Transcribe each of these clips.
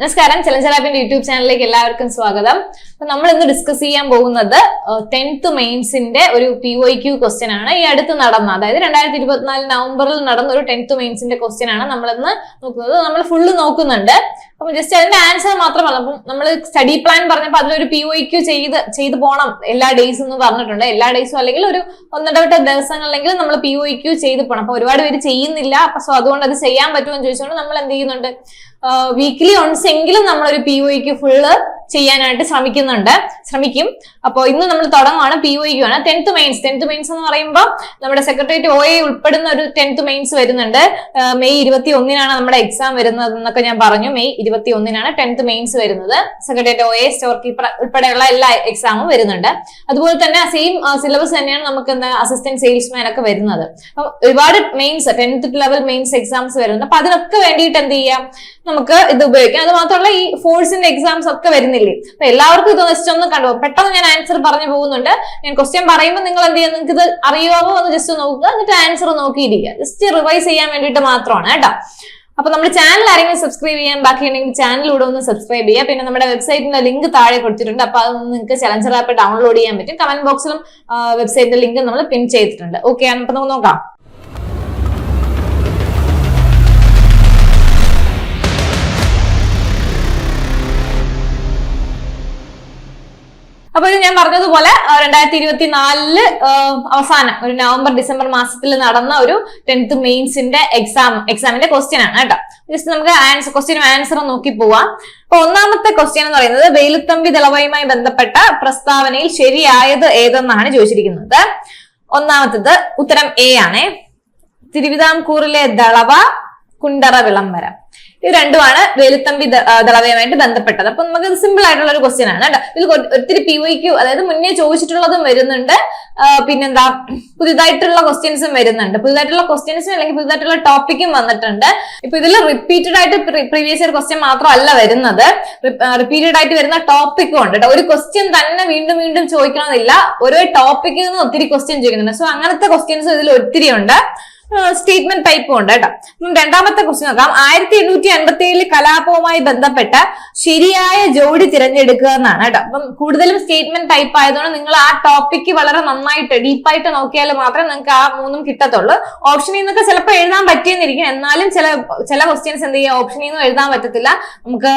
നമസ്കാരം ചലഞ്ചറാബിന്റെ യൂട്യൂബ് ചാനലിലേക്ക് എല്ലാവർക്കും സ്വാഗതം. അപ്പൊ നമ്മൾ ഇന്ന് ഡിസ്കസ് ചെയ്യാൻ പോകുന്നത് ടെൻത്ത് മെയിൻസിന്റെ ഒരു പി ഒ ക്യു ക്വസ്റ്റ്യൻ ആണ്. ഈ അടുത്ത് നടന്ന അതായത് രണ്ടായിരത്തി ഇരുപത്തിനാല് നവംബറിൽ നടന്ന ഒരു ടെൻത്ത് മെയിൻസിന്റെ ക്വസ്റ്റ്യൻ ആണ് നമ്മൾ ഇന്ന് നോക്കുന്നത്. നമ്മൾ ഫുള്ള് നോക്കുന്നുണ്ട്. അപ്പം ജസ്റ്റ് അതിന്റെ ആൻസർ മാത്രമല്ല. അപ്പം നമ്മൾ സ്റ്റഡി പ്ലാൻ പറഞ്ഞപ്പോൾ അതിലൊരു പി ഒ ക്യൂ ചെയ്ത് ചെയ്ത് പോകണം എല്ലാ ഡേയ്സും എന്ന് പറഞ്ഞിട്ടുണ്ട്. എല്ലാ ഡേയ്സും അല്ലെങ്കിൽ ഒരു ഒന്നിടവിട്ട ദിവസങ്ങളിലെങ്കിലും നമ്മൾ പി ഒ ക്യൂ ചെയ്ത് പോകണം അപ്പൊ ഒരുപാട് പേര് ചെയ്യുന്നില്ല. അപ്പൊ സോ അതുകൊണ്ട് അത് ചെയ്യാൻ പറ്റുമെന്ന് ചോദിച്ചുകൊണ്ട് നമ്മൾ എന്ത് ചെയ്യുന്നുണ്ട്? വീക്ക്ലി ഒൺസ് എങ്കിലും നമ്മളൊരു പി ഒ ക്യു ഫുള്ള് ചെയ്യാനായിട്ട് ശ്രമിക്കുന്നുണ്ട്. ശ്രമിക്കും. അപ്പോൾ ഇന്ന് നമ്മൾ തുടങ്ങുവാണ് പി ഒ ആണ് ടെൻത്ത് മെയിൻസ് ടെൻത്ത് മെയിൻസ് എന്ന് പറയുമ്പോൾ നമ്മുടെ സെക്രട്ടേറിയറ്റ് ഒ എ ഉൾപ്പെടുന്ന ഒരു ടെൻത്ത് മെയിൻസ് വരുന്നുണ്ട്. മെയ് ഇരുപത്തി ഒന്നിനാണ് നമ്മുടെ എക്സാം വരുന്നത് എന്നൊക്കെ ഞാൻ പറഞ്ഞു. മെയ് ഇരുപത്തി ഒന്നിനാണ് ടെൻത്ത് മെയിൻസ് വരുന്നത്. Secretariat O A store keeper ഉൾപ്പെടെയുള്ള എല്ലാ എക്സാമും വരുന്നുണ്ട്. അതുപോലെ തന്നെ സെയിം സിലബസ് തന്നെയാണ് നമുക്ക് എന്താ അസിസ്റ്റന്റ് സെയിൽസ്മാൻ ഒക്കെ വരുന്നത്. അപ്പം ഒരുപാട് mains tenth level mains exams വരുന്നുണ്ട്. അപ്പൊ അതിനൊക്കെ വേണ്ടിയിട്ട് എന്ത് ചെയ്യാം? നമുക്ക് ഇത് ഉപയോഗിക്കാം. അത് മാത്രമല്ല ഈ ഫോഴ്സിന്റെ എക്സാംസ് ഒക്കെ വരുന്നില്ലേ? അപ്പൊ എല്ലാവർക്കും ഇത് ജസ്റ്റ് ഒന്ന് കണ്ടു? പെട്ടെന്ന് ഞാൻ ആൻസർ പറഞ്ഞു പോകുന്നുണ്ട്. ഞാൻ ക്വസ്റ്റ്യൻ പറയുമ്പോൾ നിങ്ങൾ എന്ത് ചെയ്യുക നിങ്ങൾക്ക് ഇത് അറിയാമോ എന്ന് ജസ്റ്റ് നോക്കുക. എന്നിട്ട് ആൻസർ നോക്കിയിരിക്കുക. ജസ്റ്റ് റിവൈസ് ചെയ്യാൻ വേണ്ടിയിട്ട് മാത്രമാണ് കേട്ടോ. അപ്പൊ നമ്മുടെ ചാനൽ ആരെങ്കിലും സബ്സ്ക്രൈബ് ചെയ്യാൻ ബാക്കിയുണ്ടെങ്കിൽ ചാനലിലൂടെ ഒന്ന് സബ്സ്ക്രൈബ് ചെയ്യുക. പിന്നെ നമ്മുടെ വെബ്സൈറ്റിന്റെ ലിങ്ക് താഴെ കൊടുത്തിട്ടുണ്ട്. അപ്പൊ അത് നിങ്ങൾക്ക് ചലഞ്ചർ ആപ്പ് ഡൗൺലോഡ് ചെയ്യാൻ പറ്റും. കമന്റ് ബോക്സിലും വെബ്സൈറ്റിന്റെ ലിങ്ക് നമ്മൾ പിൻ ചെയ്തിട്ടുണ്ട്. ഓക്കെ അപ്പൊ നമുക്ക് നോക്കാം. അപ്പൊ ഇത് ഞാൻ പറഞ്ഞതുപോലെ രണ്ടായിരത്തി ഇരുപത്തി നാലിൽ അവസാനം ഒരു നവംബർ ഡിസംബർ മാസത്തിൽ നടന്ന ഒരു ടെൻത്ത് മെയിൻസിന്റെ എക്സാം എക്സാമിന്റെ ക്വസ്റ്റ്യൻ ആണ് കേട്ടോ. ജസ്റ്റ് നമുക്ക് ആൻസർ ക്വസ്റ്റ്യനും ആൻസറും നോക്കി പോവാം. അപ്പൊ ഒന്നാമത്തെ ക്വസ്റ്റ്യൻ എന്ന് പറയുന്നത് വെയിലുത്തമ്പി ദളവയുമായി ബന്ധപ്പെട്ട പ്രസ്താവനയിൽ ശരിയായത് ഏതെന്നാണ് ചോദിച്ചിരിക്കുന്നത്. ഒന്നാമത്തത് ഉത്തരം എ ആണ്. തിരുവിതാംകൂറിലെ ദളവ കുണ്ടറ വിളംബരം. ഇത് രണ്ടുമാണ് വേലുത്തമ്പി ദളവയുമായിട്ട് ബന്ധപ്പെട്ടത്. അപ്പൊ നമുക്ക് സിമ്പിൾ ആയിട്ടുള്ള ഒരു ക്വസ്റ്റ്യൻ ആണ് കേട്ടോ. ഇതിൽ ഒത്തിരി പി വൈ ക്യൂ അതായത് മുന്നേ ചോദിച്ചിട്ടുള്ളതും വരുന്നുണ്ട്. പിന്നെന്താ? പുതിയതായിട്ടുള്ള ക്വസ്റ്റ്യൻസും വരുന്നുണ്ട്. പുതിയതായിട്ടുള്ള ക്വസ്റ്റ്യൻസും അല്ലെങ്കിൽ പുതിയതായിട്ടുള്ള ടോപ്പിക്കും വന്നിട്ടുണ്ട്. ഇപ്പൊ ഇതിൽ റിപ്പീറ്റഡ് ആയിട്ട് പ്രീവിയസ് ഇയർ ക്വസ്റ്റ്യൻ മാത്രമല്ല വരുന്നത്. റിപ്പീറ്റഡ് ആയിട്ട് വരുന്ന ടോപ്പിക്കും ഉണ്ട് കേട്ടോ. ഒരു ക്വസ്റ്റ്യൻ തന്നെ വീണ്ടും വീണ്ടും ചോദിക്കണമെന്നില്ല. ഓരോ ടോപ്പിക്കിൽ നിന്ന് ഒത്തിരി ക്വസ്റ്റ്യൻ ചോദിക്കുന്നുണ്ട്. സോ അങ്ങനത്തെ ക്വസ്റ്റ്യൻസ് ഇതിൽ ഒത്തിരി ഉണ്ട് സ്റ്റേറ്റ്മെന്റ് ടൈപ്പും ഉണ്ട് കേട്ടോ. രണ്ടാമത്തെ ക്വസ്റ്റ്യൻ നോക്കാം. ആയിരത്തി എണ്ണൂറ്റി അൻപത്തി ഏഴിൽ കലാപവുമായി ബന്ധപ്പെട്ട ശരിയായ ജോഡി തിരഞ്ഞെടുക്കുക എന്നാണ് കേട്ടോ. അപ്പം കൂടുതലും സ്റ്റേറ്റ്മെന്റ് ടൈപ്പ് ആയതുകൊണ്ട് നിങ്ങൾ ആ ടോപ്പിക്ക് വളരെ നന്നായിട്ട് ഡീപ്പായിട്ട് നോക്കിയാൽ മാത്രമേ നിങ്ങൾക്ക് ആ മൂന്നും കിട്ടത്തുള്ളൂ. ഓപ്ഷനിൽ നിന്നൊക്കെ ചിലപ്പോൾ എഴുതാൻ പറ്റിയെന്നിരിക്കും. എന്നാലും ചില ചില ക്വസ്റ്റ്യൻസ് എന്ത് ചെയ്യുക ഓപ്ഷനിൽ നിന്നും എഴുതാൻ പറ്റത്തില്ല. നമുക്ക്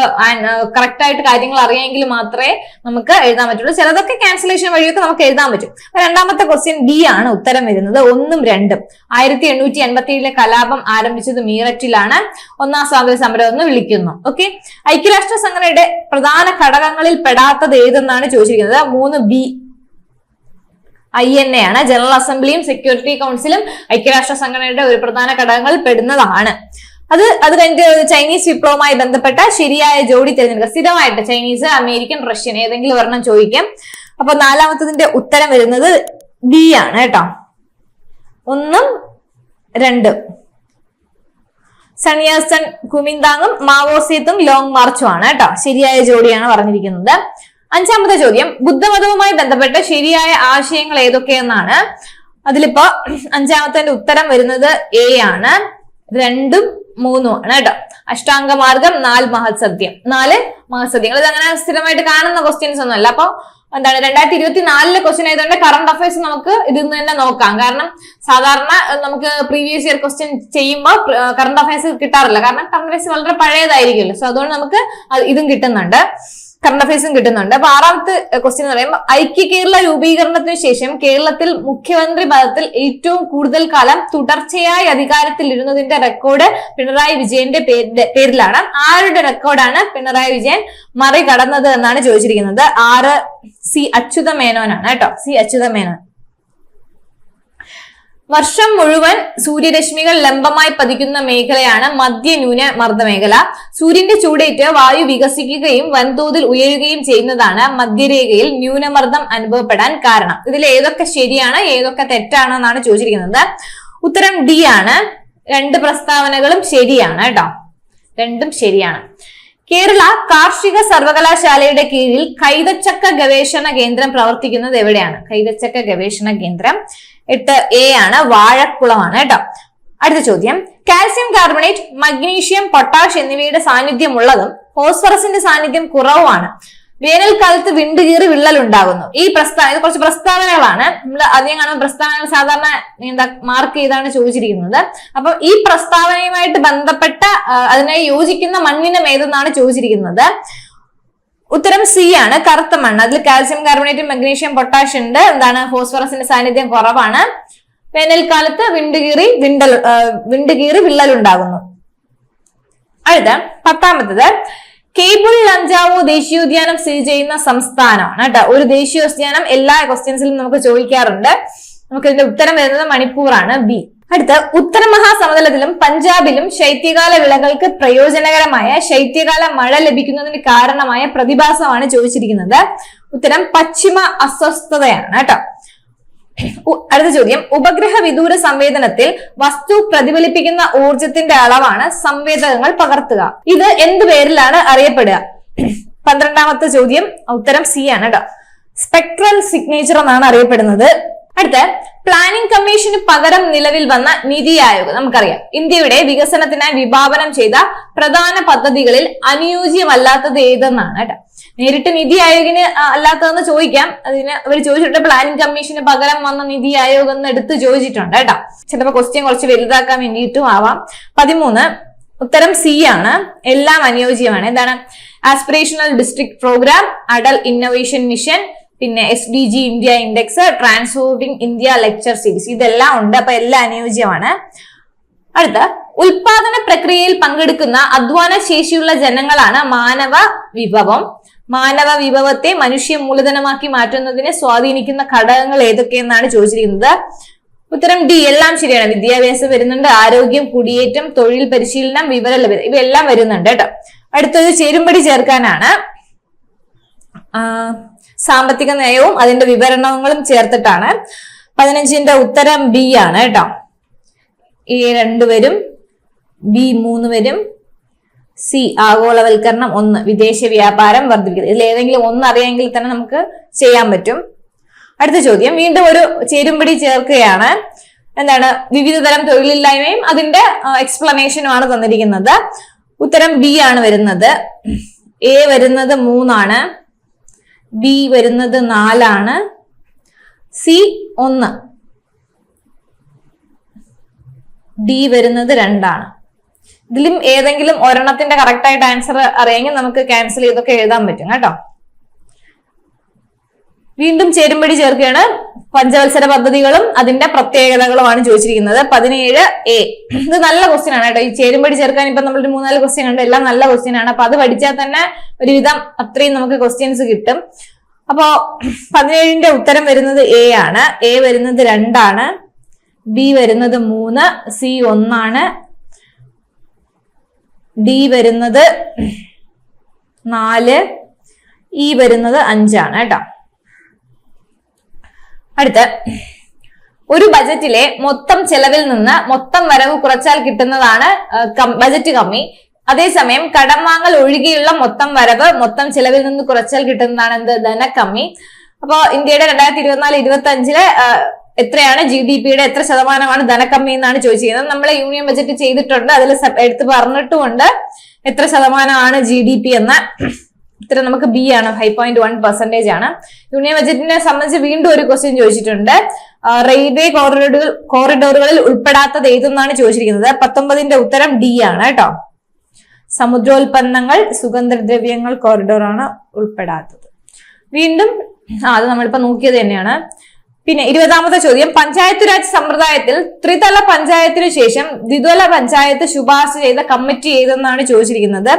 കറക്റ്റ് ആയിട്ട് കാര്യങ്ങൾ അറിയാമെങ്കിൽ മാത്രമേ നമുക്ക് എഴുതാൻ പറ്റുള്ളൂ. ചിലതൊക്കെ ക്യാൻസലേഷൻ വഴിയൊക്കെ നമുക്ക് എഴുതാൻ പറ്റും. രണ്ടാമത്തെ ക്വസ്റ്റ്യൻ ബി ആണ് ഉത്തരം വരുന്നത്. ഒന്നും രണ്ടും. ആയിരത്തി എണ്ണൂറ്റി എൺപത്തി ഏഴിലെ കലാപം ആരംഭിച്ചത് മീററ്റിലാണ്. ഒന്നാം സ്വാതന്ത്ര്യ സമരം എന്ന് വിളിക്കുന്നു. ഓക്കെ ഐക്യരാഷ്ട്ര സംഘടനയുടെ പ്രധാന ഘടകങ്ങളിൽ പെടാത്തത് ഏതെന്നാണ് ചോദിച്ചിരിക്കുന്നത്? മൂന്ന് ബി ഐ എൻ എ ആണ്. ജനറൽ അസംബ്ലിയും സെക്യൂരിറ്റി കൗൺസിലും ഐക്യരാഷ്ട്ര സംഘടനയുടെ ഒരു പ്രധാന ഘടകങ്ങളിൽ പെടുന്നതാണ്. അത് അത് കഴിഞ്ഞിട്ട് ചൈനീസ് വിപ്ലവവുമായി ബന്ധപ്പെട്ട ശരിയായ ജോഡി തിരഞ്ഞെടുക്കുക. സ്ഥിരമായിട്ട് ചൈനീസ് അമേരിക്കൻ റഷ്യൻ ഏതെങ്കിലും ഒരെണ്ണം ചോദിക്കാം. അപ്പൊ നാലാമത്തതിന്റെ ഉത്തരം വരുന്നത് ബി ആണ് കേട്ടോ. ഒന്നും രണ്ടും. സണിയാസൻ കുമിന്താങ്ങും മാവോസീത്തും ലോങ് മാർച്ചും ആണ് കേട്ടോ. ശരിയായ ജോഡിയാണ് പറഞ്ഞിരിക്കുന്നത്. അഞ്ചാമത്തെ ചോദ്യം. ബുദ്ധമതവുമായി ബന്ധപ്പെട്ട ശരിയായ ആശയങ്ങൾ ഏതൊക്കെയെന്നാണ്? അതിലിപ്പോ അഞ്ചാമത്തെ ഉത്തരം വരുന്നത് എ ആണ്. രണ്ടും മൂന്നും ആണ് കേട്ടോ. അഷ്ടാംഗമാർഗം നാല് മഹത്സത്യം നാല് മഹത്സത്യങ്ങൾ അങ്ങനെ സ്ഥിരമായിട്ട് കാണുന്ന ക്വസ്റ്റ്യൻസ് ഒന്നും അല്ല അപ്പൊ എന്താണ് രണ്ടായിരത്തി ഇരുപത്തി നാലിലെ ക്വസ്റ്റ്യൻ ആയതുകൊണ്ട് കറണ്ട് അഫയേഴ്സ് നമുക്ക് ഇതിൽ നിന്ന് തന്നെ നോക്കാം. കാരണം സാധാരണ നമുക്ക് പ്രീവിയസ് ഇയർ ക്വസ്റ്റ്യൻ ചെയ്യുമ്പോൾ കറണ്ട് അഫയേഴ്സ് കിട്ടാറില്ല. കാരണം കറണ്ട് അഫയേഴ്സ് വളരെ പഴയതായിരിക്കുമല്ലോ. സോ അതുകൊണ്ട് നമുക്ക് ഇതും കിട്ടുന്നുണ്ട്. കറണ്ട് അഫയേഴ്സും കിട്ടുന്നുണ്ട്. അപ്പൊ ആറാമത്തെ ക്വസ്റ്റ്യൻ എന്ന് പറയുമ്പോൾ ഐക്യ കേരള രൂപീകരണത്തിന് ശേഷം കേരളത്തിൽ മുഖ്യമന്ത്രി പദത്തിൽ ഏറ്റവും കൂടുതൽ കാലം തുടർച്ചയായി അധികാരത്തിൽ ഇരുന്നതിന്റെ റെക്കോർഡ് പിണറായി വിജയന്റെ പേരിലാണ്. ആരുടെ റെക്കോർഡാണ് പിണറായി വിജയൻ മറികടന്നത് എന്നാണ് ചോദിച്ചിരിക്കുന്നത്. ആറ് സി അച്യുത മേനോനാണ് കേട്ടോ. സി അച്യുത മേനോൻ വർഷം മുഴുവൻ സൂര്യരശ്മികൾ ലംബമായി പതിക്കുന്ന മേഖലയാണ് മധ്യന്യൂന മർദ്ദ മേഖല സൂര്യന്റെ ചൂടേറ്റ് വായു വികസിക്കുകയും വൻതോതിൽ ഉയരുകയും ചെയ്യുന്നതാണ് മധ്യരേഖയിൽ ന്യൂനമർദ്ദം അനുഭവപ്പെടാൻ കാരണം. ഇതിൽ ഏതൊക്കെ ശരിയാണ് ഏതൊക്കെ തെറ്റാണെന്നാണ് ചോദിച്ചിരിക്കുന്നത്. ഉത്തരം ഡി ആണ്. രണ്ട് പ്രസ്താവനകളും ശരിയാണ് കേട്ടോ. രണ്ടും ശരിയാണ്. കേരള കാർഷിക സർവകലാശാലയുടെ കീഴിൽ കൈതച്ചക്ക ഗവേഷണ കേന്ദ്രം പ്രവർത്തിക്കുന്നത് എവിടെയാണ്? കൈതച്ചക്ക ഗവേഷണ കേന്ദ്രം എട്ട് എ ആണ് വാഴക്കുളമാണ് കേട്ടോ. അടുത്ത ചോദ്യം. കാൽസ്യം കാർബണേറ്റ് മഗ്നീഷ്യം പൊട്ടാഷ് എന്നിവയുടെ സാന്നിധ്യമുള്ളതും ഫോസ്ഫറസിന്റെ സാന്നിധ്യം കുറവാണ് വേനൽക്കാലത്ത് വിണ്ടുകീറി വിള്ളൽ ഉണ്ടാകുന്നു ഈ പ്രസ്താവന ഇത് കുറച്ച് പ്രസ്താവനകളാണ്. നമ്മൾ അധികം കാണുന്ന പ്രസ്താവനകൾ സാധാരണ എന്താ മാർക്ക് ചെയ്താണ് ചോദിച്ചിരിക്കുന്നത്. അപ്പൊ ഈ പ്രസ്താവനയുമായിട്ട് ബന്ധപ്പെട്ട അതിനെ യോജിക്കുന്ന മണ്ണിനം ഏതെന്നാണ് ചോദിച്ചിരിക്കുന്നത്. ഉത്തരം സി ആണ്. കറുത്ത മണ്ണ്. അതിൽ കാൽസ്യം കാർബണേറ്റ് മഗ്നീഷ്യം പൊട്ടാഷ് ഉണ്ട്. എന്താണ്? ഫോസ്ഫറസിന്റെ സാന്നിധ്യം കുറവാണ്. വേനൽക്കാലത്ത് വിണ്ട് കീറി വിണ്ടൽ വിണ്ട് കീറി വിള്ളൽ ഉണ്ടാകുന്നു അടുത്ത പത്താമത്തത്. കേബിൾ ലഞ്ചാവോ ദേശീയോദ്യാനം സ്ഥിതി ചെയ്യുന്ന സംസ്ഥാനമാണ് കേട്ടോ. ഒരു ദേശീയോദ്യാനം എല്ലാ ക്വസ്റ്റ്യൻസിലും നമുക്ക് ചോദിക്കാറുണ്ട്. നമുക്ക് ഇതിന്റെ ഉത്തരം വരുന്നത് മണിപ്പൂറാണ് ബി. അടുത്ത ഉത്തര മഹാസമതലത്തിലും പഞ്ചാബിലും ശൈത്യകാല വിളകൾക്ക് പ്രയോജനകരമായ ശൈത്യകാല മഴ ലഭിക്കുന്നതിന് കാരണമായ പ്രതിഭാസമാണ് ചോദിച്ചിരിക്കുന്നത്. ഉത്തരം പശ്ചിമ അസ്വസ്ഥതയാണ് കേട്ടോ. അടുത്ത ചോദ്യം. ഉപഗ്രഹ വിദൂര സംവേദനത്തിൽ വസ്തു പ്രതിഫലിപ്പിക്കുന്ന ഊർജത്തിന്റെ അളവാണ് സംവേദകങ്ങൾ പകർത്തുക. ഇത് എന്ത് പേരിലാണ് അറിയപ്പെടുക? പന്ത്രണ്ടാമത്തെ ചോദ്യം. ഉത്തരം സി ആണ് കേട്ടോ സ്പെക്ട്രൽ സിഗ്നേച്ചർ എന്നാണ് അറിയപ്പെടുന്നത്. അടുത്ത പ്ലാനിംഗ് കമ്മീഷന് പകരം നിലവിൽ വന്ന നിതി ആയോഗ് നമുക്കറിയാം. ഇന്ത്യയുടെ വികസനത്തിനായി വിഭാവനം ചെയ്ത പ്രധാന പദ്ധതികളിൽ അനുയോജ്യമല്ലാത്തത് ഏതെന്നാണ് കേട്ടോ നേരിട്ട് നിതി ആയോഗിന് അല്ലാത്തതെന്ന് ചോദിക്കാം. അതിന് അവർ ചോദിച്ചിട്ട് പ്ലാനിംഗ് കമ്മീഷന് പകരം വന്ന നിതി ആയോഗ് എന്ന് എടുത്ത് ചോദിച്ചിട്ടുണ്ട് കേട്ടോ. ചിലപ്പോൾ ക്വസ്റ്റ്യൻ കുറച്ച് വലുതാക്കാൻ വേണ്ടിയിട്ടും ആവാം. പതിമൂന്ന് ഉത്തരം സി ആണ്. എല്ലാം അനുയോജ്യമാണ്. എന്താണ്? Aspirational district programme Atal innovation mission പിന്നെ S D G India index transforming India lecture series ഇതെല്ലാം ഉണ്ട് അപ്പൊ എല്ലാം അനുയോജ്യമാണ്. അടുത്ത ഉൽപാദന പ്രക്രിയയിൽ പങ്കെടുക്കുന്ന അധ്വാന ശേഷിയുള്ള ജനങ്ങളാണ് മാനവ വിഭവം. മാനവ വിഭവത്തെ മനുഷ്യ മൂലധനമാക്കി മാറ്റുന്നതിനെ സ്വാധീനിക്കുന്ന ഘടകങ്ങൾ ഏതൊക്കെയെന്നാണ് ചോദിച്ചിരിക്കുന്നത്. ഉത്തരം ഡി എല്ലാം ശരിയാണ്. വിദ്യാഭ്യാസം വരുന്നുണ്ട് ആരോഗ്യം കുടിയേറ്റം തൊഴിൽ പരിശീലനം വിവര ലഭ്യത ഇവയെല്ലാം വരുന്നുണ്ട് കേട്ടോ. അടുത്തത് ചേരുംപടി ചേർക്കാനാണ്. സാമ്പത്തിക നയവും അതിന്റെ വിവരണങ്ങളും ചേർത്തിട്ടാണ്. പതിനഞ്ചിന്റെ ഉത്തരം ബി ആണ് കേട്ടോ. ഈ രണ്ടുപേരും ബി മൂന്ന് വരും സി ആഗോളവൽക്കരണം ഒന്ന് വിദേശ വ്യാപാരം വർദ്ധിപ്പിക്കുന്നത് ഇതിൽ ഏതെങ്കിലും ഒന്ന് അറിയാമെങ്കിൽ തന്നെ നമുക്ക് ചെയ്യാൻ പറ്റും. അടുത്ത ചോദ്യം വീണ്ടും ഒരു ചേരുംപടി ചേർക്കുകയാണ്. എന്താണ്? വിവിധ തരം തൊഴിലില്ലായ്മയും അതിന്റെ എക്സ്പ്ലനേഷനുമാണ് തന്നിരിക്കുന്നത്. ഉത്തരം ബി ആണ് വരുന്നത്. എ വരുന്നത് മൂന്നാണ്. ബി വരുന്നത് നാലാണ്. സി ഒന്ന്. ഡി വരുന്നത് രണ്ടാണ്. ഇതിലും ഏതെങ്കിലും ഒരെണ്ണത്തിന്റെ കറക്റ്റ് ആയിട്ട് ആൻസർ അറിയാമെങ്കിൽ നമുക്ക് ക്യാൻസൽ ചെയ്തൊക്കെ എഴുതാൻ പറ്റും കേട്ടോ. വീണ്ടും ചേരുംപടി ചേർക്കുകയാണ്. പഞ്ചവത്സര പദ്ധതികളും അതിന്റെ പ്രത്യേകതകളുമാണ് ചോദിച്ചിരിക്കുന്നത്. പതിനേഴ് എ ഇത് നല്ല ക്വസ്റ്റ്യൻ ആണ് കേട്ടോ. ഈ ചേരുംപടി ചേർക്കാൻ ഇപ്പൊ നമ്മളൊരു മൂന്നാൽ ക്വസ്റ്റ്യൻ ഉണ്ട്. എല്ലാം നല്ല ക്വസ്റ്റ്യൻ ആണ്. അപ്പൊ അത് പഠിച്ചാൽ തന്നെ ഒരുവിധം അത്രയും നമുക്ക് ക്വസ്റ്റ്യൻസ് കിട്ടും. അപ്പോ പതിനേഴിന്റെ ഉത്തരം വരുന്നത് എ ആണ്. എ വരുന്നത് രണ്ടാണ്. ബി വരുന്നത് മൂന്ന്. സി ഒന്നാണ്. ഡി വരുന്നത് നാല് ഇ വരുന്നത് അഞ്ചാണ് കേട്ടോ. അടുത്ത ഒരു ബജറ്റിലെ മൊത്തം ചെലവിൽ നിന്ന് മൊത്തം വരവ് കുറച്ചാൽ കിട്ടുന്നതാണ് ബജറ്റ് കമ്മി. അതേസമയം കടം വാങ്ങൽ ഒഴികെയുള്ള മൊത്തം വരവ് മൊത്തം ചെലവിൽ നിന്ന് കുറച്ചാൽ കിട്ടുന്നതാണ് എന്ത്? ധനക്കമ്മി. അപ്പോ ഇന്ത്യയുടെ രണ്ടായിരത്തി ഇരുപത്തിനാല് ഇരുപത്തി അഞ്ചിലെ എത്രയാണ് ജി ഡി പിയുടെ എത്ര ശതമാനമാണ് ധനക്കമ്മി എന്നാണ് ചോദിച്ചിരിക്കുന്നത്. നമ്മളെ യൂണിയൻ ബജറ്റ് ചെയ്തിട്ടുണ്ട്. അതിൽ എടുത്ത് പറഞ്ഞിട്ടുമുണ്ട് എത്ര ശതമാനമാണ് ജി ഡി പി എന്ന്. ഉത്തരം നമുക്ക് ബി ആണ്. ഫൈവ് പോയിന്റ് വൺ പെർസെന്റേജ് ആണ്. യൂണിയൻ ബജറ്റിനെ സംബന്ധിച്ച് വീണ്ടും ഒരു ക്വസ്റ്റ്യൻ ചോദിച്ചിട്ടുണ്ട്. റെയിൽവേ കോറിഡോറുകൾ കോറിഡോറുകളിൽ ഉൾപ്പെടാത്തത് ഏതെന്നാണ് ചോദിച്ചിരിക്കുന്നത്? പത്തൊമ്പതിന്റെ ഉത്തരം ഡി ആണ് കേട്ടോ. സമുദ്രോൽപ്പന്നങ്ങൾ സുഗന്ധദ്രവ്യങ്ങൾ കോറിഡോറാണ് ഉൾപ്പെടാത്തത്. വീണ്ടും അത് നമ്മളിപ്പോ നോക്കിയത് തന്നെയാണ്. പിന്നെ ഇരുപതാമത്തെ ചോദ്യം. പഞ്ചായത്ത് രാജ് സമ്പ്രദായത്തിൽ ത്രിതല പഞ്ചായത്തിനു ശേഷം ദ്വിതല പഞ്ചായത്ത് ശുപാർശ ചെയ്ത കമ്മിറ്റി ഏതെന്നാണ് ചോദിച്ചിരിക്കുന്നത്?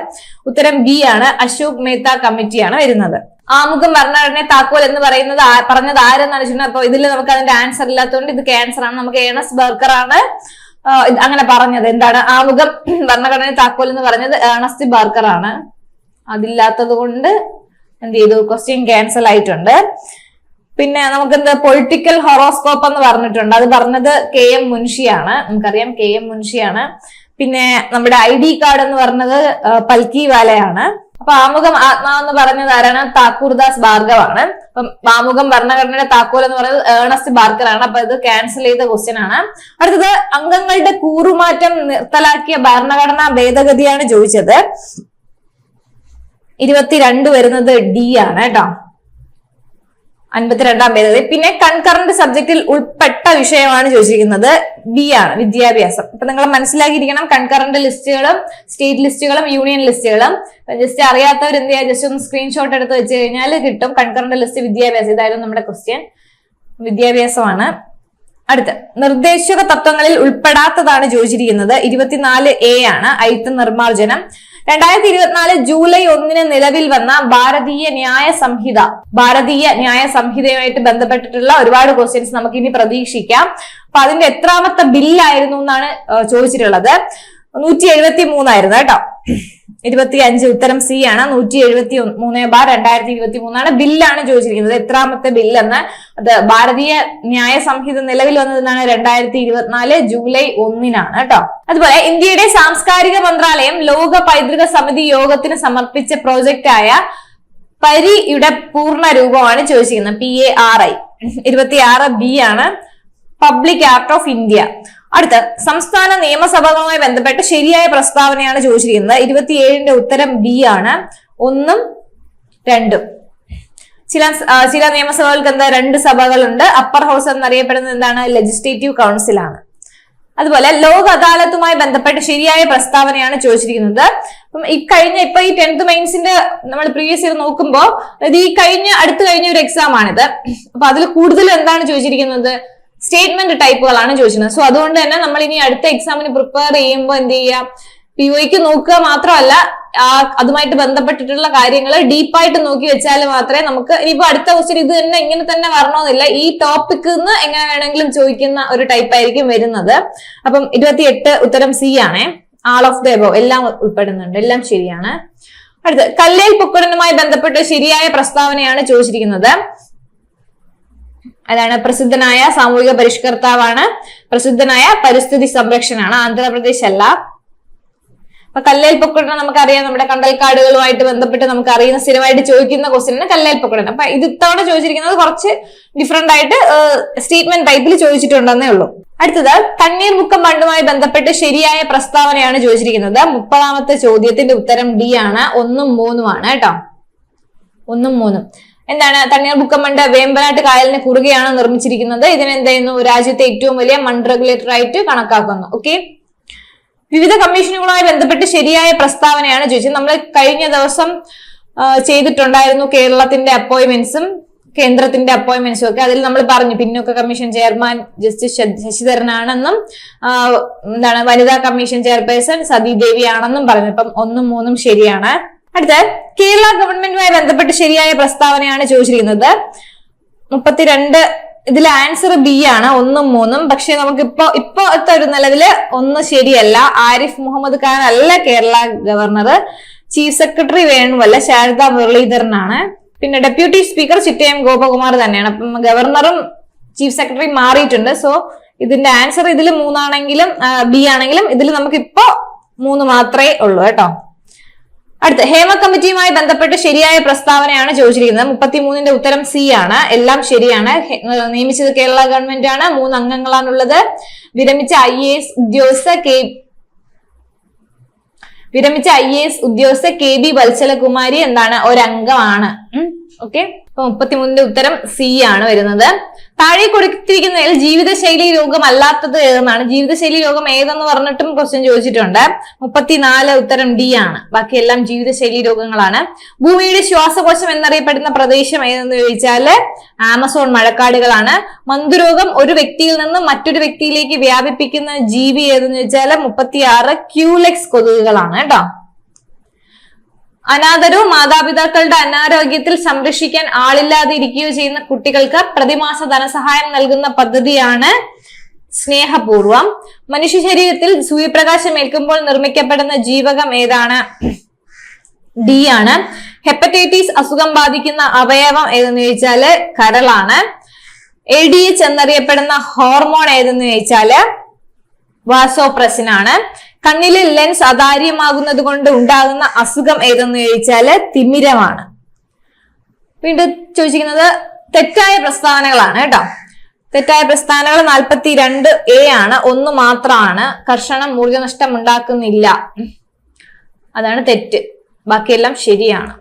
ഉത്തരം ബി ആണ്. അശോക് മേത്ത കമ്മിറ്റിയാണ് വരുന്നത്. ആമുഖം ഭരണഘടന താക്കോൽ എന്ന് പറയുന്നത് പറഞ്ഞത് ആരെന്നാണ് വെച്ചിട്ടുണ്ടെങ്കിൽ അപ്പൊ ഇതിൽ നമുക്ക് അതിന്റെ ആൻസർ ഇല്ലാത്തതുകൊണ്ട് ഇത് ക്യാൻസർ ആണ്. നമുക്ക് ഏണസ് ബർക്കർ ആണ്. അങ്ങനെ പറഞ്ഞത്. എന്താണ്? ആമുഖം ഭരണഘടന താക്കോൽ എന്ന് പറഞ്ഞത് ഏണസ്റ്റ് ബർക്കർ ആണ്. അതില്ലാത്തത് കൊണ്ട് എന്ത് ചെയ്തു? ക്വസ്റ്റ്യൻ ക്യാൻസൽ ആയിട്ടുണ്ട്. പിന്നെ നമുക്ക് എന്താ പൊളിറ്റിക്കൽ ഹൊറോസ്കോപ്പ് എന്ന് പറഞ്ഞിട്ടുണ്ട്. അത് പറഞ്ഞത് കെ എം മുൻഷിയാണ്. നമുക്കറിയാം കെ എം മുൻഷിയാണ്. പിന്നെ നമ്മുടെ ഐ ഡി കാർഡ് എന്ന് പറഞ്ഞത് പൽക്കി വാലയാണ്. അപ്പൊ ആമുഖം ആത്മാവെന്ന് പറഞ്ഞത് ആരാണ്? താക്കൂർദാസ് ഭാർഗവാണ്. അപ്പം ആമുഖം ഭരണഘടനയുടെ താക്കോൽ എന്ന് പറയുന്നത് ഏണസ്റ്റ് ബാർക്കർ ആണ് അപ്പൊ ഇത് ക്യാൻസൽ ചെയ്ത ക്വസ്റ്റ്യൻ ആണ്. അടുത്തത് അംഗങ്ങളുടെ കൂറുമാറ്റം നിർത്തലാക്കിയ ഭരണഘടനാ ഭേദഗതിയാണ് ചോദിച്ചത്. ഇരുപത്തിരണ്ട് വരുന്നത് ഡി ആണ് കേട്ടോ. അൻപത്തിരണ്ടാം ഭേദഗതി. പിന്നെ കൺകറന്റ് സബ്ജക്റ്റിൽ ഉൾപ്പെട്ട വിഷയമാണ് ചോദിച്ചിരിക്കുന്നത്. ബി ആണ് വിദ്യാഭ്യാസം. അപ്പൊ നിങ്ങൾ മനസ്സിലാക്കിയിരിക്കണം കൺകറന്റ് ലിസ്റ്റുകളും സ്റ്റേറ്റ് ലിസ്റ്റുകളും യൂണിയൻ ലിസ്റ്റുകളും. ജസ്റ്റ് അറിയാത്തവർ എന്ത് ചെയ്യുക ജസ്റ്റ് ഒന്ന് സ്ക്രീൻഷോട്ട് എടുത്ത് വെച്ച് കഴിഞ്ഞാൽ കിട്ടും. കൺകറന്റ് ലിസ്റ്റ് വിദ്യാഭ്യാസം. ഇതായിരുന്നു നമ്മുടെ ക്വസ്റ്റ്യൻ വിദ്യാഭ്യാസമാണ്. അടുത്ത നിർദ്ദേശക തത്വങ്ങളിൽ ഉൾപ്പെടാത്തതാണ് ചോദിച്ചിരിക്കുന്നത്. ഇരുപത്തിനാല് എ ആണ് അയിത്ത നിർമ്മാർജനം. രണ്ടായിരത്തി ഇരുപത്തിനാല് ജൂലൈ ഒന്നിന് നിലവിൽ വന്ന ഭാരതീയ ന്യായ സംഹിത. ഭാരതീയ ന്യായ സംഹിതയുമായിട്ട് ബന്ധപ്പെട്ടിട്ടുള്ള ഒരുപാട് ക്വസ്റ്റ്യൻസ് നമുക്ക് ഇനി പ്രതീക്ഷിക്കാം. അപ്പൊ അതിന്റെ എത്രാമത്തെ ബില്ലായിരുന്നു എന്നാണ് ചോദിച്ചിട്ടുള്ളത്. നൂറ്റി എഴുപത്തി മൂന്നായിരുന്നു കേട്ടോ. ഇരുപത്തി അഞ്ച് ഉത്തരം സി ആണ്. നൂറ്റി എഴുപത്തി മൂന്ന് ബാർ രണ്ടായിരത്തി ഇരുപത്തി മൂന്നാണ് ബില്ലാണ് ചോദിച്ചിരിക്കുന്നത്. എത്രാമത്തെ ബില്ലെന്ന്. അത് ഭാരതീയ ന്യായ സംഹിത നിലവിൽ വന്നതെന്നാണ് രണ്ടായിരത്തി ഇരുപത്തിനാല് ജൂലൈ ഒന്നിനാണ് കേട്ടോ. അതുപോലെ ഇന്ത്യയുടെ സാംസ്കാരിക മന്ത്രാലയം ലോക പൈതൃക സമിതി യോഗത്തിന് സമർപ്പിച്ച പ്രോജക്റ്റായ പരിയുടെ പൂർണ രൂപമാണ് ചോദിച്ചിരിക്കുന്നത്. പി എ ആർ ഐ ഇരുപത്തി ആറ് ബി ആണ്. പബ്ലിക് ആർട്ട് ഓഫ് ഇന്ത്യ അടുത്ത സംസ്ഥാന നിയമസഭകളുമായി ബന്ധപ്പെട്ട് ശരിയായ പ്രസ്താവനയാണ് ചോദിച്ചിരിക്കുന്നത്. ഇരുപത്തിയേഴിന്റെ ഉത്തരം ബി ആണ്. ഒന്നും രണ്ടും. ചില ചില നിയമസഭകൾക്ക് എന്താ രണ്ട് സഭകളുണ്ട്. അപ്പർ ഹൗസ് എന്നറിയപ്പെടുന്നത് എന്താണ്? ലെജിസ്ലേറ്റീവ് കൗൺസിൽ ആണ്. അതുപോലെ ലോക അദാലത്തുമായി ബന്ധപ്പെട്ട് ശരിയായ പ്രസ്താവനയാണ് ചോദിച്ചിരിക്കുന്നത്. അപ്പം ഈ കഴിഞ്ഞ ഇപ്പൊ ഈ ടെൻത്ത് മെയിൻസിന്റെ നമ്മൾ പ്രീവിയസ് ഇയർ നോക്കുമ്പോൾ അതായത് ഈ കഴിഞ്ഞ അടുത്ത് കഴിഞ്ഞ ഒരു എക്സാം ആണിത്. അപ്പൊ അതിൽ കൂടുതൽ എന്താണ് ചോദിച്ചിരിക്കുന്നത്? സ്റ്റേറ്റ്മെന്റ് ടൈപ്പുകളാണ് ചോദിച്ചിരുന്നത് സോ അതുകൊണ്ട് തന്നെ നമ്മൾ ഇനി അടുത്ത എക്സാമിന് പ്രിപ്പയർ ചെയ്യുമ്പോൾ എന്ത് ചെയ്യാം? പി ഒക്ക് നോക്കുക മാത്രമല്ല അതുമായിട്ട് ബന്ധപ്പെട്ടിട്ടുള്ള കാര്യങ്ങൾ ഡീപ്പായിട്ട് നോക്കി വെച്ചാൽ മാത്രമേ നമുക്ക് ഇനിയിപ്പോ അടുത്ത ക്വസ്റ്റ്യൻ ഇത് തന്നെ ഇങ്ങനെ തന്നെ വരണമെന്നില്ല. ഈ ടോപ്പിക്കിൽ നിന്ന് എങ്ങനെ വേണമെങ്കിലും ചോദിക്കുന്ന ഒരു ടൈപ്പ് ആയിരിക്കും വരുന്നത്. അപ്പം ഇരുപത്തിയെട്ട് ഉത്തരം സി ആണ്. ആൾ ഓഫ് ദ എല്ലാം ഉൾപ്പെടുന്നുണ്ട്. എല്ലാം ശരിയാണ്. അടുത്ത് കല്ലേൽ പൊക്കുടനുമായി ബന്ധപ്പെട്ട് ശരിയായ പ്രസ്താവനയാണ് ചോദിച്ചിരിക്കുന്നത്. അതാണ് പ്രസിദ്ധനായ സാമൂഹിക പരിഷ്കർത്താവാണ് പ്രസിദ്ധനായ പരിസ്ഥിതി സംരക്ഷണാണ് ആന്ധ്രാപ്രദേശ് അല്ല. അപ്പൊ കല്ലേൽ പൊക്കുടൻ നമുക്കറിയാം നമ്മുടെ കണ്ടൽക്കാടുകളുമായിട്ട് ബന്ധപ്പെട്ട് നമുക്ക് അറിയുന്ന സ്ഥിരമായിട്ട് ചോദിക്കുന്ന ക്വസ്റ്റിനാണ് കല്ലേൽ പൊക്കുടൻ അപ്പൊ ഇത് ഇത്തവണ ചോദിച്ചിരിക്കുന്നത് കുറച്ച് ഡിഫറെന്റ് ആയിട്ട് സ്റ്റേറ്റ്മെന്റ് ടൈപ്പിൽ ചോദിച്ചിട്ടുണ്ടെന്നേ ഉള്ളൂ. അടുത്തത് തണ്ണീർ മുക്കം ബണ്ടുമായി ബന്ധപ്പെട്ട് ശരിയായ പ്രസ്താവനയാണ് ചോദിച്ചിരിക്കുന്നത്. മുപ്പതാമത്തെ ചോദ്യത്തിന്റെ ഉത്തരം ഡി ആണ് ഒന്നും മൂന്നുമാണ് കേട്ടോ. ഒന്നും മൂന്നും. എന്താണ് തണ്ണീർ ബണ്ട് വേമ്പനാട്ട് കായലിന് കുറുകെയാണ് നിർമ്മിച്ചിരിക്കുന്നത്. ഇതിനെന്ത് ചെയ്യുന്നു? രാജ്യത്തെ ഏറ്റവും വലിയ മണ്ട് റെഗുലേറ്റർ ആയിട്ട് കണക്കാക്കുന്നു. ഓക്കെ? വിവിധ കമ്മീഷനുകളുമായി ബന്ധപ്പെട്ട് ശരിയായ പ്രസ്താവനയാണ് ചോദിച്ചത് നമ്മൾ കഴിഞ്ഞ ദിവസം ചെയ്തിട്ടുണ്ടായിരുന്നു കേരളത്തിന്റെ അപ്പോയിന്റ്മെന്റ്സും കേന്ദ്രത്തിന്റെ അപ്പോയിന്റ്മെന്റ്സും ഒക്കെ. അതിൽ നമ്മൾ പറഞ്ഞു പിന്നോക്ക കമ്മീഷൻ ചെയർമാൻ ജസ്റ്റിസ് ശശിധരനാണെന്നും എന്താണ് വനിതാ കമ്മീഷൻ ചെയർപേഴ്സൺ സതീദേവി ആണെന്നും പറഞ്ഞു. അപ്പം ഒന്നും മൂന്നും ശരിയാണ്. അടുത്ത കേരള ഗവൺമെന്റുമായി ബന്ധപ്പെട്ട് ശരിയായ പ്രസ്താവനയാണ് ചോദിച്ചിരിക്കുന്നത്. മുപ്പത്തിരണ്ട് ഇതിൽ ആൻസർ ബി ആണ് ഒന്നും മൂന്നും. പക്ഷെ നമുക്ക് ഇപ്പോ ഇപ്പോ ഒരു നിലവിൽ ഒന്ന് ശരിയല്ല. ആരിഫ് മുഹമ്മദ് ഖാൻ അല്ല കേരള ഗവർണർ. ചീഫ് സെക്രട്ടറി വേണുവല്ല ശാരദ മുരളീധരനാണ്. പിന്നെ ഡെപ്യൂട്ടി സ്പീക്കർ ചിറ്റയം ഗോപകുമാർ തന്നെയാണ്. അപ്പം ഗവർണറും ചീഫ് സെക്രട്ടറി മാറിയിട്ടുണ്ട്. സോ ഇതിന്റെ ആൻസർ ഇതിൽ മൂന്നാണെങ്കിലും ബി ആണെങ്കിലും ഇതിൽ നമുക്ക് ഇപ്പോ മൂന്ന് മാത്രമേ ഉള്ളൂ കേട്ടോ. അടുത്ത ഹേമ കമ്മിറ്റിയുമായി ബന്ധപ്പെട്ട് ശരിയായ പ്രസ്താവനയാണ് ചോദിച്ചിരിക്കുന്നത്. മുപ്പത്തിമൂന്നിന്റെ ഉത്തരം സി ആണ്. എല്ലാം ശരിയാണ്. നിയമിച്ചത് കേരള ഗവൺമെന്റ് ആണ്. മൂന്ന് അംഗങ്ങളാണുള്ളത്. വിരമിച്ച ഐ എ എസ് ഉദ്യോഗസ്ഥ കെ വിരമിച്ച ഐ എ എസ് ഉദ്യോഗസ്ഥ കെ ബി വത്സലകുമാരി എന്താണ്? ഒരംഗമാണ്. ഓക്കെ. അപ്പൊ മുപ്പത്തിമൂന്നിന്റെ ഉത്തരം സി ആണ് വരുന്നത്. താഴെ കൊടുത്തിരിക്കുന്നതിൽ ജീവിതശൈലി രോഗം അല്ലാത്തത് ഏതെന്നാണ്? ജീവിതശൈലി രോഗം ഏതെന്ന് പറഞ്ഞിട്ടും ക്വസ്റ്റ്യൻ ചോദിച്ചിട്ടുണ്ട്. മുപ്പത്തിനാല് ഉത്തരം ഡി ആണ്. ബാക്കിയെല്ലാം ജീവിതശൈലി രോഗങ്ങളാണ്. ഭൂമിയുടെ ശ്വാസകോശം എന്നറിയപ്പെടുന്ന പ്രദേശം ഏതെന്ന് ചോദിച്ചാൽ ആമസോൺ മഴക്കാടുകളാണ്. മന്ദുരോഗം ഒരു വ്യക്തിയിൽ നിന്ന് മറ്റൊരു വ്യക്തിയിലേക്ക് വ്യാപിപ്പിക്കുന്ന ജീവി ഏതെന്ന് ചോദിച്ചാൽ മുപ്പത്തിയാറ് ക്യൂലെക്സ് കൊതുകുകളാണ് കേട്ടോ. അനാഥരോ മാതാപിതാക്കളുടെ അനാരോഗ്യത്തിൽ സംരക്ഷിക്കാൻ ആളില്ലാതെ ഇരിക്കുകയോ ചെയ്യുന്ന കുട്ടികൾക്ക് പ്രതിമാസ ധനസഹായം നൽകുന്ന പദ്ധതിയാണ് സ്നേഹപൂർവം മനുഷ്യ ശരീരത്തിൽ സൂര്യപ്രകാശം ഏൽക്കുമ്പോൾ നിർമ്മിക്കപ്പെടുന്ന ജീവകം ഏതാണ്? ഡി ആണ്. ഹെപ്പറ്റൈറ്റിസ് അസുഖം ബാധിക്കുന്ന അവയവം ഏതെന്ന് ചോദിച്ചാൽ കരളാണ്. എ ഡി എച്ച് എന്നറിയപ്പെടുന്ന ഹോർമോൺ ഏതെന്ന് ചോദിച്ചാൽ വാസോപ്രസിൻ ആണ് കണ്ണിലെ ലെൻസ് അതാര്യമാകുന്നത് കൊണ്ട് ഉണ്ടാകുന്ന അസുഖം ഏതെന്ന് ചോദിച്ചാൽ തിമിരമാണ്. വീണ്ടും ചോദിച്ചിരിക്കുന്നത് തെറ്റായ പ്രസ്താവനകളാണ് കേട്ടോ. തെറ്റായ പ്രസ്താവനകൾ നാൽപ്പത്തി രണ്ട് എ ആണ്. ഒന്ന് മാത്രമാണ്. കർഷണം ഊർജനഷ്ടം ഉണ്ടാക്കുന്നില്ല. അതാണ് തെറ്റ്. ബാക്കിയെല്ലാം ശരിയാണ്.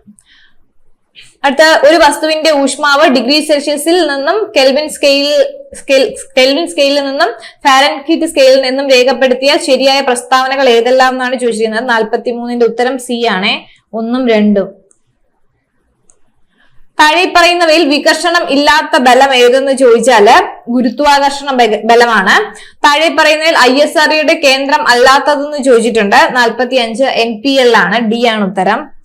അടുത്ത ഒരു വസ്തുവിന്റെ ഊഷ്മാവ് ഡിഗ്രി സെൽഷ്യസിൽ നിന്നും കെൽവിൻ സ്കെയിൽ സ്കെയിൽ കെൽവിൻ സ്കെയിലിൽ നിന്നും ഫാരൻഹീറ്റ് സ്കെയിലിൽ നിന്നും രേഖപ്പെടുത്തിയ ശരിയായ പ്രസ്താവനകൾ ഏതെല്ലാം എന്നാണ് ചോദിച്ചിരിക്കുന്നത്. നാൽപ്പത്തി മൂന്നിന്റെ ഉത്തരം സി ആണ്. ഒന്നും രണ്ടും. താഴെ പറയുന്നവയിൽ വികർഷണം ഇല്ലാത്ത ബലം ഏതെന്ന് ചോദിച്ചാൽ ഗുരുത്വാകർഷണ ബലമാണ്. താഴെ പറയുന്നതിൽ ഐ എസ് ആർഒയുടെ കേന്ദ്രം അല്ലാത്തതെന്ന് ചോദിച്ചിട്ടുണ്ട്. നാൽപ്പത്തി അഞ്ച് എൻ പി എൽ ആണ്. ഡി ആണ് ഉത്തരം.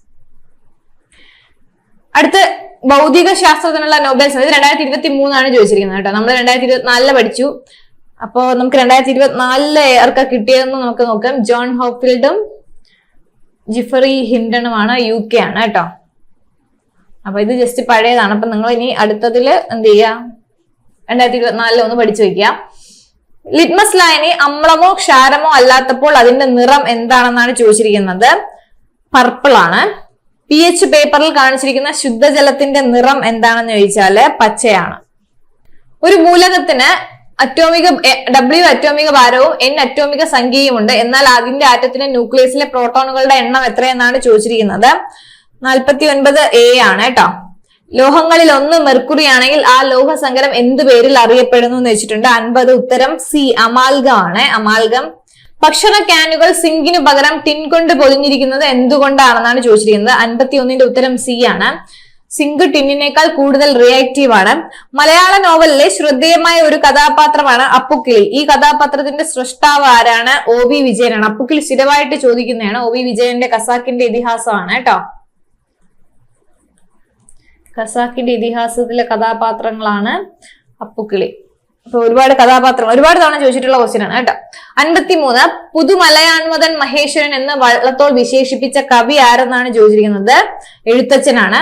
അടുത്ത് ഭൗതിക ശാസ്ത്രത്തിനുള്ള നോബൽ സമിതി രണ്ടായിരത്തി ഇരുപത്തി മൂന്നാണ് ചോദിച്ചിരിക്കുന്നത് കേട്ടോ. നമ്മൾ രണ്ടായിരത്തി ഇരുപത്തിനാലിൽ പഠിച്ചു. അപ്പോ നമുക്ക് രണ്ടായിരത്തി ഇരുപത്തിനാലിൽ ആർക്കാ കിട്ടിയതെന്ന് നമുക്ക് നോക്കാം. ജോൺ ഹോഫിൽഡും ജിഫറി ഹിൻഡണുമാണ് യു കെ ആണ് കേട്ടോ. അപ്പൊ ഇത് ജസ്റ്റ് പഴയതാണ്. അപ്പൊ നിങ്ങൾ ഇനി അടുത്തതിൽ എന്ത് ചെയ്യുക രണ്ടായിരത്തി ഇരുപത്തിനാലിൽ ഒന്ന് പഠിച്ചു വെക്കുക. ലിറ്റ്മസ് ലൈനി അമ്ലമോ ക്ഷാരമോ അല്ലാത്തപ്പോൾ അതിന്റെ നിറം എന്താണെന്നാണ് ചോദിച്ചിരിക്കുന്നത്. പർപ്പിൾ ആണ്. പി എച്ച് പേപ്പറിൽ കാണിച്ചിരിക്കുന്ന ശുദ്ധജലത്തിന്റെ നിറം എന്താണെന്ന് ചോദിച്ചാൽ പച്ചയാണ്. ഒരു മൂലകത്തിന് അറ്റോമിക ഡബ്ല്യു അറ്റോമിക ഭാരവും എൻ അറ്റോമിക സംഖ്യയും ഉണ്ട്. എന്നാൽ അതിന്റെ ആറ്റത്തിന് ന്യൂക്ലിയസിലെ പ്രോട്ടോണുകളുടെ എണ്ണം എത്രയെന്നാണ് ചോദിച്ചിരിക്കുന്നത്? നാൽപ്പത്തി ഒൻപത് എ ആണ് കേട്ടോ. ലോഹങ്ങളിൽ ഒന്ന് മെർക്കുറി ആണെങ്കിൽ ആ ലോഹസങ്കരം എന്ത് പേരിൽ അറിയപ്പെടുന്നു എന്ന് വെച്ചിട്ടുണ്ട്? അൻപത് ഉത്തരം സി അമാൽഗം ആണ്. അമാൽഗം ഭക്ഷണ ക്യാനുകൾ സിങ്കിന് പകരം ടിൻ കൊണ്ട് പൊതിഞ്ഞിരിക്കുന്നത് എന്തുകൊണ്ടാണെന്നാണ് ചോദിച്ചിരിക്കുന്നത്. അൻപത്തി ഒന്നിന്റെ ഉത്തരം സി ആണ്. സിങ്ക് ടിന്നിനേക്കാൾ കൂടുതൽ റിയാക്റ്റീവ് ആണ്. മലയാള നോവലിലെ ശ്രദ്ധേയമായ ഒരു കഥാപാത്രമാണ് അപ്പുക്കിളി. ഈ കഥാപാത്രത്തിന്റെ സൃഷ്ടാവ് ആരാണ്? ഒ വി വിജയനാണ്. അപ്പുക്കിളി സ്ഥിരമായിട്ട് ചോദിക്കുന്നതാണ്. ഒ വി വിജയന്റെ കസാക്കിന്റെ ഇതിഹാസമാണ് കേട്ടോ. കസാക്കിന്റെ ഇതിഹാസത്തിലെ കഥാപാത്രങ്ങളാണ് അപ്പുക്കിളി. അപ്പൊ ഒരുപാട് കഥാപാത്രങ്ങൾ ഒരുപാട് തവണ ചോദിച്ചിട്ടുള്ള ക്വസ്റ്റ്യൻ ആണ് കേട്ടോ. അൻപത്തിമൂന്ന് പുതുമലയാൺമതൻ മഹേശ്വരൻ എന്ന് വള്ളത്തോൾ വിശേഷിപ്പിച്ച കവി ആരെന്നാണ് ചോദിച്ചിരിക്കുന്നത്? എഴുത്തച്ഛനാണ്.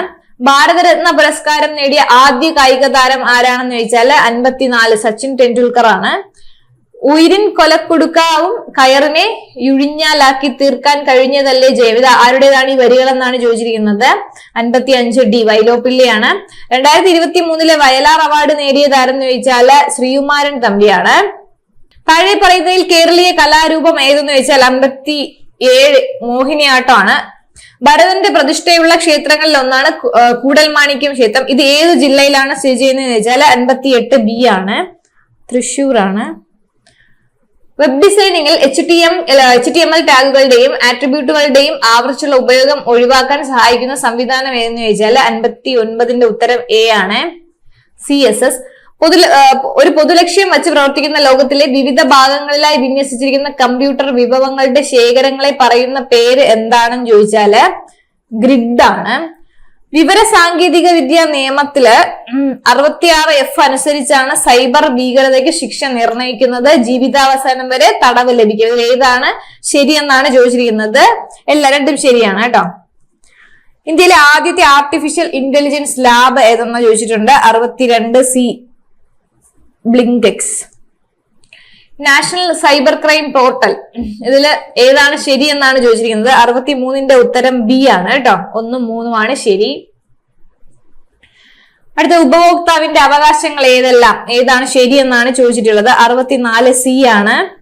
ഭാരതരത്ന പുരസ്കാരം നേടിയ ആദ്യ കായിക താരം ആരാണെന്ന് ചോദിച്ചാൽ അൻപത്തിനാല് സച്ചിൻ ടെണ്ടുൽക്കർ ആണ് ഉയിരിൻ കൊലക്കൊടുക്കാവും കയറിനെ യുഴിഞ്ഞാലാക്കി തീർക്കാൻ കഴിഞ്ഞതല്ലേ ജയവിത? ആരുടേതാണ് ഈ വരികൾ എന്നാണ് ചോദിച്ചിരിക്കുന്നത്. അൻപത്തി അഞ്ച് ഡി വൈലോപ്പിള്ളിയാണ്. രണ്ടായിരത്തി ഇരുപത്തി മൂന്നിലെ വയലാർ അവാർഡ് നേടിയതാരെന്ന് ചോദിച്ചാൽ ശ്രീകുമാരൻ തമ്പിയാണ്. താഴെ പറയുന്നതിൽ കേരളീയ കലാരൂപം ഏതെന്ന് ചോദിച്ചാൽ അമ്പത്തി ഏഴ് മോഹിനിയാട്ടമാണ്. ഭരതന്റെ പ്രതിഷ്ഠയുള്ള ക്ഷേത്രങ്ങളിൽ ഒന്നാണ് കൂടൽമാണിക്യം ക്ഷേത്രം. ഇത് ഏത് ജില്ലയിലാണ് സ്ഥിതി ചെയ്യുന്നത് ചോദിച്ചാൽ അൻപത്തി എട്ട് ബി ആണ്. തൃശൂർ ആണ് web ഡിസൈനിങ്ങിൽ H T M H T M L ടാഗുകളുടെയും ആട്രിബ്യൂട്ടുകളുടെയും ആവർത്തിച്ചുള്ള ഉപയോഗം ഒഴിവാക്കാൻ സഹായിക്കുന്ന സംവിധാനം ഏതെന്ന് ചോദിച്ചാൽ അൻപത്തി ഒൻപതിന്റെ ഉത്തരം എ ആണ്. സി എസ് എസ് പൊതു ഒരു പൊതുലക്ഷ്യം വച്ച് പ്രവർത്തിക്കുന്ന ലോകത്തിലെ വിവിധ ഭാഗങ്ങളിലായി വിന്യസിച്ചിരിക്കുന്ന കമ്പ്യൂട്ടർ വിഭവങ്ങളുടെ ശേഖരങ്ങളെ പറയുന്ന പേര് എന്താണെന്ന് ചോദിച്ചാൽ ഗ്രിഡ് ആണ് വിവര സാങ്കേതിക വിദ്യ നിയമത്തിൽ അറുപത്തിയാറ് എഫ് അനുസരിച്ചാണ് സൈബർ ഭീകരതയ്ക്ക് ശിക്ഷ നിർണയിക്കുന്നത്. ജീവിതാവസാനം വരെ തടവ് ലഭിക്കും. ഇതിൽ ഏതാണ് ശരിയെന്നാണ് ചോദിച്ചിരിക്കുന്നത്. എല്ലാ രണ്ടും ശരിയാണ് കേട്ടോ. ഇന്ത്യയിലെ ആദ്യത്തെ ആർട്ടിഫിഷ്യൽ ഇന്റലിജൻസ് ലാബ് ഏതെന്ന് ചോദിച്ചിട്ടുണ്ട്. അറുപത്തിരണ്ട് സി ബ്ലിങ്കെക്സ് നാഷണൽ സൈബർ ക്രൈം പോർട്ടൽ. ഇതിൽ ഏതാണ് ശരി എന്നാണ് ചോദിച്ചിരിക്കുന്നത്. അറുപത്തി മൂന്നിന്റെ ഉത്തരം ബി ആണ് കേട്ടോ. ഒന്നും മൂന്നുമാണ് ശരി. അടുത്ത ഉപഭോക്താവിന്റെ അവകാശങ്ങൾ ഏതെല്ലാം? ഏതാണ് ശരി എന്നാണ് ചോദിച്ചിട്ടുള്ളത്. അറുപത്തിനാല് സി ആണ്.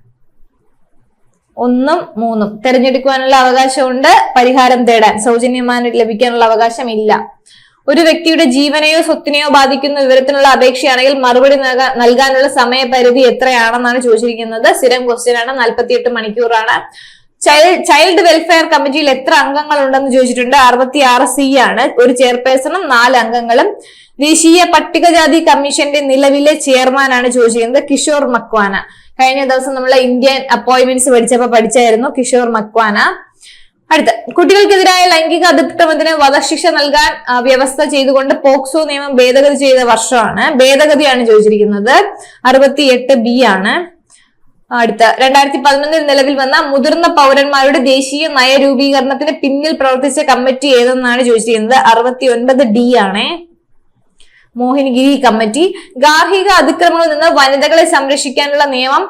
ഒന്നും മൂന്നും. തെരഞ്ഞെടുക്കുവാനുള്ള അവകാശമുണ്ട്. പരിഹാരം തേടാൻ. സൗജന്യമായി ലഭിക്കാനുള്ള അവകാശം ഇല്ല. ഒരു വ്യക്തിയുടെ ജീവനെയോ സ്വത്തിനെയോ ബാധിക്കുന്ന വിവരത്തിനുള്ള അപേക്ഷയാണെങ്കിൽ മറുപടി നൽകാ- നൽകാനുള്ള സമയപരിധി എത്രയാണെന്നാണ് ചോദിച്ചിരിക്കുന്നത്. സ്ഥിരം ക്വസ്റ്റ്യൻ ആണ്. നാൽപ്പത്തിയെട്ട് മണിക്കൂറാണ്. ചൈൽഡ് ചൈൽഡ് വെൽഫെയർ കമ്മിറ്റിയിൽ എത്ര അംഗങ്ങൾ ഉണ്ടെന്ന് ചോദിച്ചിട്ടുണ്ട്. അറുപത്തി ആറ് സി ആണ്. ഒരു ചെയർപേഴ്സണും നാല് അംഗങ്ങളും. ദേശീയ പട്ടികജാതി കമ്മീഷന്റെ നിലവിലെ ചെയർമാനാണ് ചോദിച്ചിരിക്കുന്നത് കിഷോർ മക്വാന. കഴിഞ്ഞ ദിവസം നമ്മൾ ഇന്ത്യൻ അപ്പോയിന്റ്മെന്റ്സ് പഠിച്ചപ്പോ പഠിച്ചായിരുന്നു കിഷോർ മക്വാന. അടുത്ത. കുട്ടികൾക്കെതിരായ ലൈംഗിക അതിക്രമത്തിന് വധശിക്ഷ നൽകാൻ വ്യവസ്ഥ ചെയ്തുകൊണ്ട് പോക്സോ നിയമം ഭേദഗതി ചെയ്ത വർഷമാണ്. ഭേദഗതിയാണ് ചോദിച്ചിരിക്കുന്നത്. അറുപത്തി എട്ട് ബി ആണ്. അടുത്ത. രണ്ടായിരത്തി പതിനൊന്നിൽ നിലവിൽ വന്ന മുതിർന്ന പൗരന്മാരുടെ ദേശീയ നയരൂപീകരണത്തിന് പിന്നിൽ പ്രവർത്തിച്ച കമ്മിറ്റി ഏതെന്നാണ് ചോദിച്ചിരിക്കുന്നത്? അറുപത്തി ഒൻപത് ഡി ആണ്. മോഹിനിഗിരി കമ്മിറ്റി. ഗാർഹിക അതിക്രമങ്ങളിൽ നിന്ന് വനിതകളെ സംരക്ഷിക്കാനുള്ള നിയമം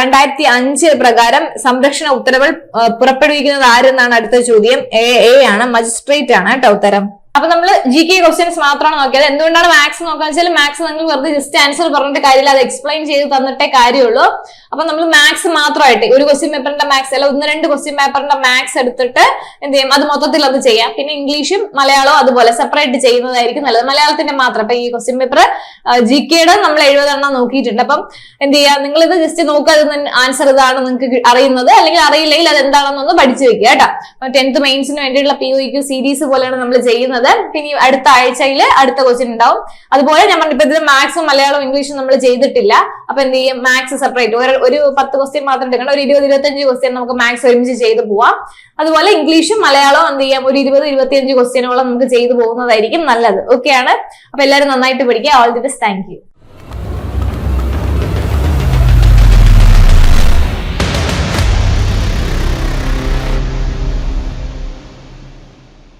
രണ്ടായിരത്തി അഞ്ച് പ്രകാരം സംരക്ഷണ ഉത്തരവുകൾ പുറപ്പെടുവിക്കുന്നത് ആരെന്നാണ് അടുത്ത ചോദ്യം? എ ആണ് മജിസ്ട്രേറ്റ് ആണ് കേട്ടോ ഉത്തരം. അപ്പൊ നമ്മൾ ജി കെ ക്വസ്റ്റ്യൻസ് മാത്രമാണ് നോക്കിയത്. എന്തുകൊണ്ടാണ് മാത്സ് നോക്കുക വെച്ചാൽ മാത്സ് നിങ്ങൾ വെറുതെ ജസ്റ്റ് ആൻസർ പറഞ്ഞിട്ട് കാര്യമില്ല. അത് എക്സ്പ്ലെയിൻ ചെയ്ത് തന്നിട്ടേ കാര്യമുള്ളൂ. അപ്പൊ നമ്മൾ മാത്സ് മാത്രമായിട്ട് ഒരു ക്വസ്റ്റ്യൻ പേപ്പറിന്റെ മാത്സ് അല്ല ഒന്ന് രണ്ട് ക്വസ്റ്റ്യൻ പേപ്പറിന്റെ മാത്സ് എടുത്തിട്ട് എന്ത് ചെയ്യും? അത് മൊത്തത്തിൽ അത് ചെയ്യാം. പിന്നെ ഇംഗ്ലീഷും മലയാളവും അതുപോലെ സെപ്പറേറ്റ് ചെയ്യുന്നതായിരിക്കും നല്ലത്. മലയാളത്തിന്റെ മാത്രം. അപ്പൊ ഈ ക്വസ്റ്റ്യൻ പേപ്പർ ജി കെയുടെ നമ്മൾ എഴുപതെണ്ണം നോക്കിയിട്ടുണ്ട്. അപ്പം എന്ത് ചെയ്യാം? നിങ്ങൾ ഇത് ജസ്റ്റ് നോക്കുക ആൻസർ ഇതാണ് നിങ്ങൾക്ക് അറിയുന്നത്. അല്ലെങ്കിൽ അറിയില്ലെങ്കിൽ അത് എന്താണെന്നൊന്ന് പഠിച്ചു വെക്കുക കേട്ടോ. ടെൻത്ത് മെയിൻസിന് വേണ്ടിയിട്ടുള്ള പി ഒ സീരീസ് പോലെയാണ് നമ്മൾ ചെയ്യുന്നത്. പിന്നെ ഈ അടുത്ത ആഴ്ചയിൽ അടുത്ത ക്വസ്റ്റ്യൻ ഉണ്ടാവും. അതുപോലെ ഞാൻ പറഞ്ഞിപ്പോ ഇതിൽ മാത്സും മലയാളം ഇംഗ്ലീഷും നമ്മൾ ചെയ്തിട്ടില്ല. അപ്പൊ എന്ത് ചെയ്യും? മാത്സ് സെപ്പറേറ്റ് ഒരു ഒരു പത്ത് ക്വസ്റ്റ്യൻ മാത്രം എടുക്കണം. ഒരു ഇരുപത് ഇരുപത്തഞ്ച് ക്വസ്റ്റ്യൻ നമുക്ക് മാത്സ് ഒരുമിച്ച് ചെയ്ത് പോവാം. അതുപോലെ ഇംഗ്ലീഷും മലയാളവും എന്ത് ചെയ്യാം? ഒരു ഇരുപത് ഇരുപത്തിയഞ്ച് ക്വസ്റ്റ്യനോളം നമുക്ക് ചെയ്തു പോകുന്നതായിരിക്കും നല്ലത്. ഓക്കെയാണ് അപ്പൊ എല്ലാവരും നന്നായിട്ട് പഠിക്കുക. All the best thank you